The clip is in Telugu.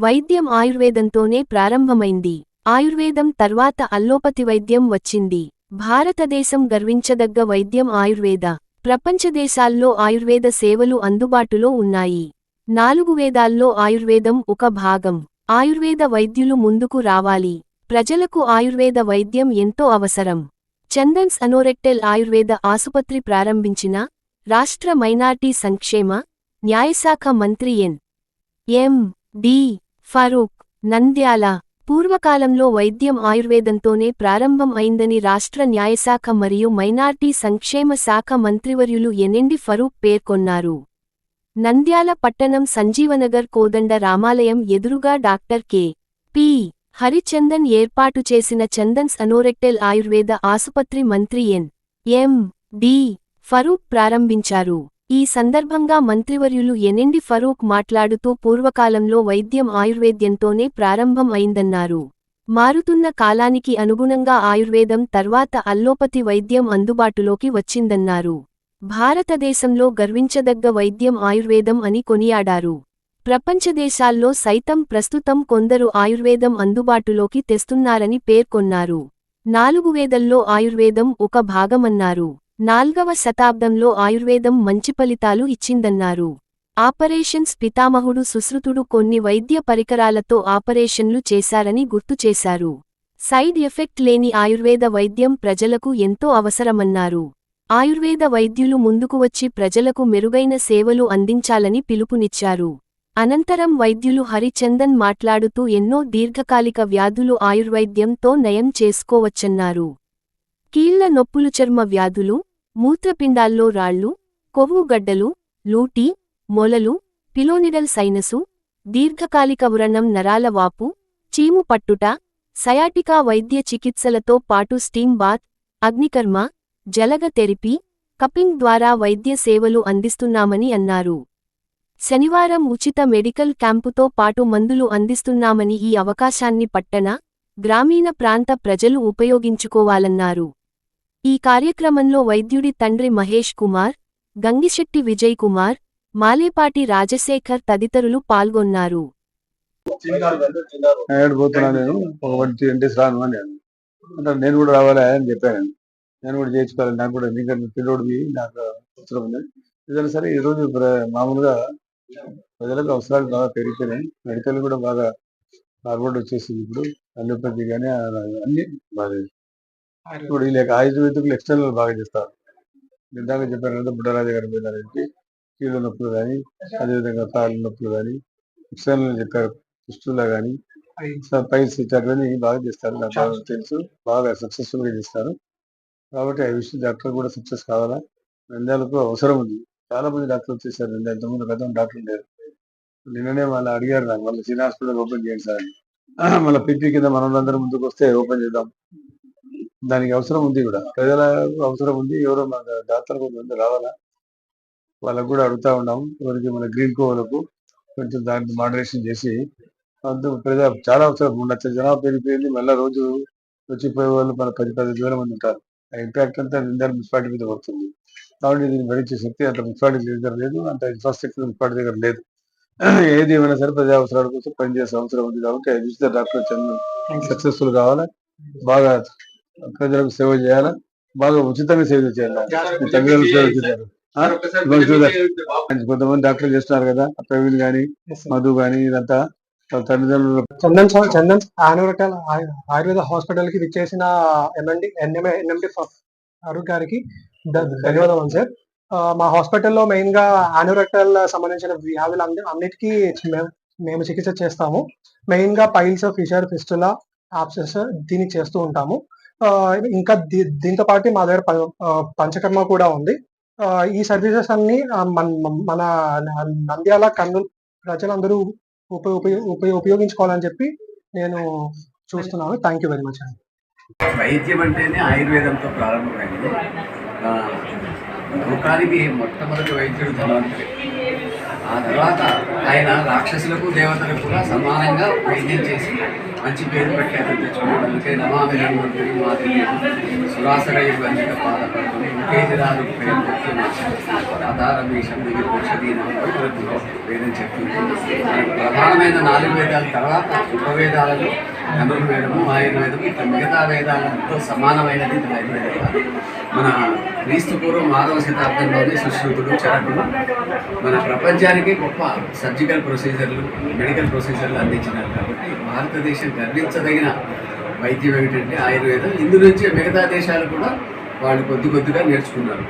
వైద్యం ఆయుర్వేదంతోనే ప్రారంభమైంది. ఆయుర్వేదం తర్వాత అల్లోపతి వైద్యం వచ్చింది. భారతదేశం గర్వించదగ్గ వైద్యం ఆయుర్వేద. ప్రపంచ దేశాల్లో ఆయుర్వేద సేవలు అందుబాటులో ఉన్నాయి. నాలుగు వేదాల్లో ఆయుర్వేదం ఒక భాగం. ఆయుర్వేద వైద్యులు ముందుకు రావాలి. ప్రజలకు ఆయుర్వేద వైద్యం ఎంతో అవసరం. చందన్స్ అనోరెక్టెల్ ఆయుర్వేద ఆసుపత్రి ప్రారంభించిన రాష్ట్ర మైనార్టీ సంక్షేమ న్యాయశాఖ మంత్రి N. M. D. Farooq Nandyal పూర్వకాలంలో వైద్యం ఆయుర్వేదంతోనే ప్రారంభం అయిందని రాష్ట్ర న్యాయశాఖ మరియు మైనార్టీ సంక్షేమ శాఖ మంత్రివర్యులు ఎనెండి ఫరూక్ పేర్కొన్నారు. నంద్యాల పట్టణం సంజీవనగర్ కోదండ రామాలయం ఎదురుగా డాక్టర్ కె. పి. హరిచందన్ ఏర్పాటు చేసిన చందన్స్ అనోరెక్టెల్ ఆయుర్వేద ఆసుపత్రి మంత్రి ఎన్. ఎం. డి. ఫరూక్ ప్రారంభించారు. ఈ సందర్భంగా మంత్రివర్యులు ఎనెండి ఫరూక్ మాట్లాడుతూ పూర్వకాలంలో వైద్యం ఆయుర్వేద్యంతోనే ప్రారంభం అయిందన్నారు. మారుతున్న కాలానికి అనుగుణంగా ఆయుర్వేదం తర్వాత అల్లోపతి వైద్యం అందుబాటులోకి వచ్చిందన్నారు. భారతదేశంలో గర్వించదగ్గ వైద్యం ఆయుర్వేదం అని కొనియాడారు. ప్రపంచ దేశాల్లో సైతం ప్రస్తుతం కొందరు ఆయుర్వేదం అందుబాటులోకి తెస్తున్నారని పేర్కొన్నారు. నాలుగు వేదల్లో ఆయుర్వేదం ఒక భాగమన్నారు. నాల్గవ శతాబ్దంలో ఆయుర్వేదం మంచి ఫలితాలు ఇచ్చిందన్నారు. ఆపరేషన్స్ పితామహుడు సుశ్రుతుడు కొన్ని వైద్య పరికరాలతో ఆపరేషన్లు చేశారని గుర్తుచేశారు సైడ్ ఎఫెక్ట్ లేని ఆయుర్వేద వైద్యం ప్రజలకు ఎంతో అవసరమన్నారు. ఆయుర్వేద వైద్యులు ముందుకు వచ్చి ప్రజలకు మెరుగైన సేవలు అందించాలని పిలుపునిచ్చారు. అనంతరం వైద్యులు హరిచందన్ మాట్లాడుతూ ఎన్నో దీర్ఘకాలిక వ్యాధులు ఆయుర్వైద్యంతో నయం చేసుకోవచ్చన్నారు. కీళ్ళ నొప్పులు చర్మ వ్యాధులు మూత్రపిండాల్లో రాళ్ళు కొవ్వుగడ్డలు లూటీ మొలలు పిలోనిడల్ సైనసు దీర్ఘకాలిక వ్రణం నరాల వాపు చీము పట్టుట సయాటికా వైద్య చికిత్సలతో పాటు స్టీమ్ బాత్ అగ్నికర్మ జలగ తెరిపి కపింగ్ ద్వారా వైద్య సేవలు అందిస్తున్నామని అన్నారు. శనివారం ఉచిత మెడికల్ క్యాంపుతో పాటు మందులు అందిస్తున్నామని ఈ అవకాశాన్ని పట్టణ గ్రామీణ ప్రాంత ప్రజలు ఉపయోగించుకోవాలన్నారు. ఈ కార్యక్రమంలో వైద్యుడి తండ్రి మహేష్ కుమార్ గంగిశెట్టి విజయ్ కుమార్ మాలేపాటి రాజశేఖర్ తదితరులు పాల్గొన్నారు. నేను. కూడా రావాలి అని చెప్పాను. నేను కూడా చేయించుకోవాలి నాకు కూడా ఎందుకంటే పిల్లోడివి నాకు అవసరం ఉంది. ఏదైనా సరే ఈరోజు మామూలుగా ప్రజలకు అవసరాలు బాగా పెరిగిపోయినాయి. మెడికల్ కూడా బాగా ఫార్వర్డ్ వచ్చేసింది ఇప్పుడు. అల్లోపతి కానీ అన్ని బాగా ఇప్పుడు ఈ లేక ఆయుర్వేదికులు ఎక్స్టర్నల్ బాగా చేస్తారు. ఇందాక చెప్పాను కదా బుడ్డరాజు గారి మీద ఏంటి కీళ్ళ నొప్పులు కానీ అదేవిధంగా కాళ్ళ నొప్పులు కానీ ఎక్స్టర్నల్ చెప్పారు పుష్టులా కానీ పైల్స్. ఇట్లాంటివన్నీ బాగా చేస్తారు. నాకు తెలుసు బాగా సక్సెస్ఫుల్గా చేస్తారు. కాబట్టి ఆ విషయం డాక్టర్ కూడా సక్సెస్ కావాలా? నంద్యాలకు అవసరం ఉంది. చాలా మంది డాక్టర్లు వచ్చేసారు. నంద్యాల ఇంతకుముందు గతం డాక్టర్ లేరు. నిన్ననే మళ్ళీ అడిగారు నాకు. మళ్ళీ చిన్న హాస్పిటల్ ఓపెన్ చేయండి సార్. మళ్ళీ పీపీ కింద మనలందరూ ముందుకు వస్తే ఓపెన్ చేద్దాం. దానికి అవసరం ఉంది కూడా. ప్రజల అవసరం ఉంది. ఎవరో మన డాక్టర్ కొంతమంది రావాలా? వాళ్ళకు కూడా అడుగుతా ఉన్నాం ఎవరికి మన గ్రీన్ కోవలకు కొంచెం దాన్ని మోడరేషన్ చేసి అందు ప్రజా చాలా అవసరం. లక్షల జనాభా పెరిగిపోయింది. మళ్ళీ రోజు వచ్చిపోయే వాళ్ళు మన పది పది వేల మంది ఉంటారు. ఆ ఇంపాక్ట్ అంతా నిందాల మున్సిపాలిటీ మీద పడుతుంది. కాబట్టి దీన్ని భరించే శక్తి అంత మున్సిపాలిటీ దగ్గర లేదు. అంత ఇన్ఫ్రాస్ట్రక్చర్ మున్సిపాలిటీ దగ్గర లేదు. ఏది ఏమైనా సరే ప్రజా అవసరాల కోసం పనిచేసే అవసరం ఉంది. కాబట్టి డాక్టర్ చంద్ర సక్సెస్ఫుల్ కావాలా? బాగా ప్రజలకు సేవ చేయాలా? బాగా ఉచితంగా సేవ చేయాలి? సేవ చేశారు. కొంతమంది డాక్టర్లు చేస్తున్నారు కదా? ప్రవీణ్ గాని మధు గాని ఇదంతా తల్లిదండ్రులు. చందన్ చందన్ ఆనురటల్ ఆయుర్వేద హాస్పిటల్కి విచ్చేసిన ఎంఎండి ఎన్ఎంఏ ఎన్ఎండి అరుణ్ గారికి ధన్యవాదాలు సార్ మా హాస్పిటల్లో మెయిన్గా ఆనురటల్ సంబంధించిన వ్యాధులు అన్ని- అన్నిటికీ మేము- మేము చికిత్స చేస్తాము. మెయిన్గా పైల్స్ ఫిషర్ ఫిస్టులా ఆప్సెస్ దీనికి చేస్తూ ఉంటాము. ఇంకా దీంతో పాటు మా దగ్గర పంచకర్మ కూడా ఉంది. ఈ సర్వీసెస్ అన్ని మన నంద్యాల కర్నూలు ప్రజలందరూ ఉపయోగ ఉపయోగించుకోవాలని చెప్పి నేను చూస్తున్నాను. థ్యాంక్ యూ వెరీ మచ్ అండి వైద్యం అంటేనే ఆయుర్వేదంతో ప్రారంభమైంది. ఆ, లోకానికి మొట్టమొదటి వైద్యుడు ధనవంతుడు. ఆ తర్వాత ఆయన రాక్షసులకు దేవతలకు కూడా సమానంగా వైద్యం చేసి మంచి పేరు పెట్టారు తెచ్చుకున్నాడు. అందుకే నమామి హనుమంతుడి మాదిరి సురాసరయ్య వంచిత పాదపడుతుంది ఉత్తేజరాలు పేరు రాధారమేశం దిగి మనకు వేదం చెప్తుంది ప్రధానమైన నాలుగు వేదాల తర్వాత ఉపవేదాలలో ధనుర్వేదము ఆయుర్వేదము ఇట్లా మిగతా వేదాలతో సమానమైనది ఇది ఆయుర్వేదం మన క్రీస్తు పూర్వం మాధవ శతాబ్దంలోనే సుశ్రుతుడు చరకుడు మన ప్రపంచానికి గొప్ప సర్జికల్ ప్రొసీజర్లు మెడికల్ ప్రొసీజర్లు అందించినారు కాబట్టి భారతదేశం గర్వించదగిన వైద్యం ఏమిటంటే ఆయుర్వేదం. ఇందు నుంచే మిగతా దేశాలు కూడా వాళ్ళు కొద్ది కొద్దిగా నేర్చుకున్నారు.